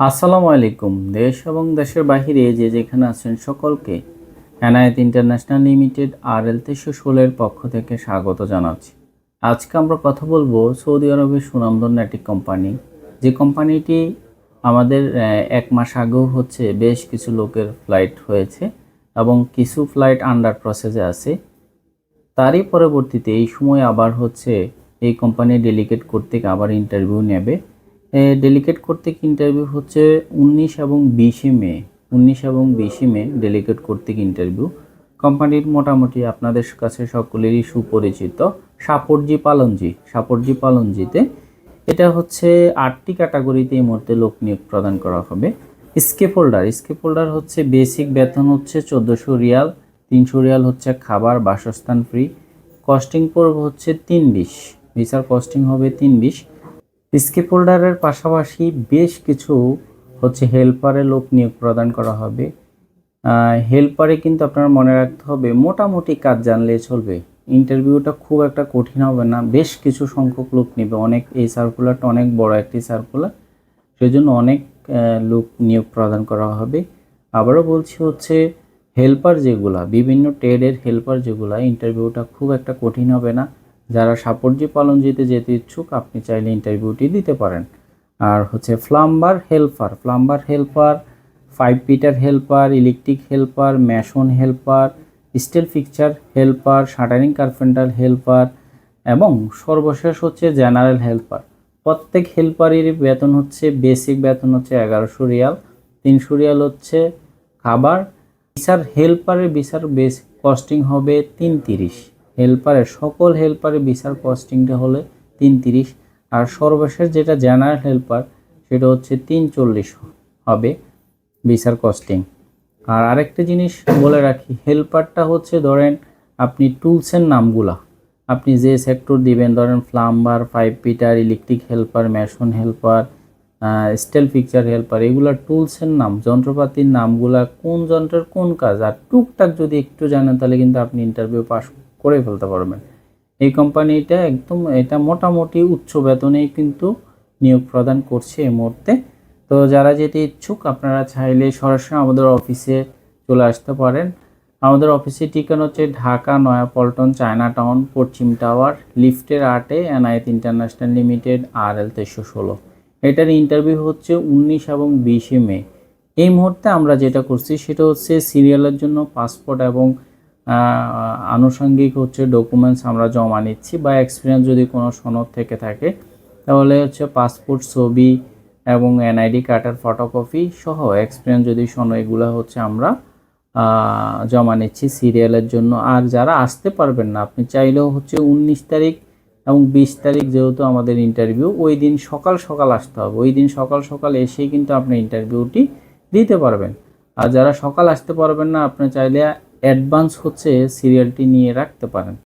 আসসালামু আলাইকুম। দেশ এবং দেশের বাহিরে যে যেখানে আছেন সকলকে Enayet international limited R L তেইশশো ষোলোর পক্ষ থেকে স্বাগত জানাচ্ছি। আজকে আমরা কথা বলব সৌদি আরবের সুনামধন্য একটি কোম্পানি। যে কোম্পানিটি আমাদের এক মাস আগেও হচ্ছে বেশ কিছু লোকের ফ্লাইট হয়েছে এবং কিছু ফ্লাইট আন্ডার প্রসেসে আছে। তারই পরবর্তীতে এই সময় আবার হচ্ছে এই কোম্পানি ডেলিকেট কর্তৃক আবার ইন্টারভিউ নেবে। ডেলিকেট কর্তৃক ইন্টারভিউ হচ্ছে উনিশ এবং বিশে মে। উনিশ এবং বিশে মে ডেলিকেট কর্তৃক ইন্টারভিউ কোম্পানির মোটামুটি আপনাদের কাছে সকলেরই সুপরিচিত সাপরজি পালনজি। সাপরজি পালনজিতে এটা হচ্ছে আটটি ক্যাটাগরিতে এই মুহূর্তে লোক নিয়োগ প্রদান করা হবে। স্কেপ হোল্ডার হচ্ছে বেসিক বেতন হচ্ছে চোদ্দোশো রিয়াল, তিনশো রিয়াল হচ্ছে খাবার, বাসস্থান ফ্রি কস্টিং পড়বে হচ্ছে তিন বিশ। ভিসার কস্টিং হবে তিন বিশ। স্কিপ হোল্ডারের পাশাপাশি বেশ কিছু হচ্ছে হেল্পারে লোক নিয়োগ প্রদান করা হবে। হেল্পারে কিন্তু আপনার মনে রাখতে হবে, মোটামুটি কাজ জানলে চলবে। ইন্টারভিউটা খুব একটা কঠিন হবে না, বেশ কিছু সংখ্যক লোক নেবে। অনেক এই সার্কুলারটা অনেক বড় একটি সার্কুলার সেই জন্য অনেক লোক নিয়োগ প্রদান করা হবে। আবারও বলছি হচ্ছে, হেল্পার যেগুলা, বিভিন্ন ট্রেডের হেল্পার যেগুলা, ইন্টারভিউটা খুব একটা কঠিন হবে না। যারা সাপোর্টজি পালনজিতে যেতে ইচ্ছুক, আপনি চাইলে ইন্টারভিউটি দিতে পারেন। আর হচ্ছে plumber helper plumber helper pipe fitter helper electric helper mason helper steel fixture helper shuttering carpenter helper এবং সর্বশেষ হচ্ছে জেনারেল হেল্পার প্রত্যেক হেল্পারের বেতন হচ্ছে বেসিক বেতন হচ্ছে এগারোশো রিয়াল, তিনশো রিয়াল হচ্ছে খাবার। বিচার হেল্পারের বিচার বেস কস্টিং হবে তিন তিরিশ হেল্পারের, সকল হেল্পারের বিচার কস্টিংটা হলে তিন তিরিশ। আর সর্বশেষ যেটা জেনারেল হেল্পার সেটা হচ্ছে তিন চল্লিশ হবে বিচার কস্টিং আর আরেকটা জিনিস বলে রাখি হেল্পারটা হচ্ছে ধরেন আপনি টুলসের নামগুলা, আপনি যে সেক্টর দিবেন, ধরেন plumber pipe fitter electric helper mason helper steel fixture helper এগুলা টুলসের নাম, যন্ত্রপাতির নামগুলা কোন যন্ত্রের কোন কাজ। আর টুকটাক যদি একটু জানেন, তাহলে কিন্তু আপনি ইন্টারভিউ পাস করে ফেলতে পারবেন। এই কোম্পানিটা একদম এটা মোটামুটি উচ্চ বেতনেই কিন্তু নিয়োগ প্রদান করছে এই মুহূর্তে। তো যারা যেতে ইচ্ছুক, আপনারা চাইলে সরাসরি আমাদের অফিসে চলে আসতে পারেন। আমাদের অফিসে ঠিকানা হচ্ছে ঢাকা নয়াপল্টন চায়না টাউন পশ্চিম টাওয়ার, লিফটের আটে, এনআইএত ইন্টারন্যাশনাল লিমিটেড আর এল তেইশশো ষোলো। এটার ইন্টারভিউ হচ্ছে উনিশ এবং বিশে মে। এই মুহূর্তে আমরা যেটা করছি, সেটা হচ্ছে সিরিয়ালের জন্য পাসপোর্ট এবং আনুষঙ্গিক হচ্ছে ডকুমেন্টস আমরা জমা নিচ্ছি বা এক্সপিরিয়েন্স যদি কোনো সনদ থেকে থাকে, তাহলে হচ্ছে পাসপোর্ট ছবি এবং এনআইডি কার্ডের ফটোকপি সহ এক্সপিরিয়েন্স যদি শোনো এগুলো হচ্ছে আমরা জমা নিচ্ছি সিরিয়ালের জন্য। আর যারা আসতে পারবেন না, আপনি চাইলেও হচ্ছে উনিশ তারিখ এবং বিশ তারিখ যেহেতু আমাদের ইন্টারভিউ ওই দিন সকাল সকাল আসতে হবে। ওই দিন সকাল সকাল এসেই কিন্তু আপনি ইন্টারভিউটি দিতে পারবেন। আর যারা সকাল আসতে পারবেন না, আপনি চাইলে অ্যাডভান্স হচ্ছে সিরিয়ালটি নিয়ে রাখতে পারেন।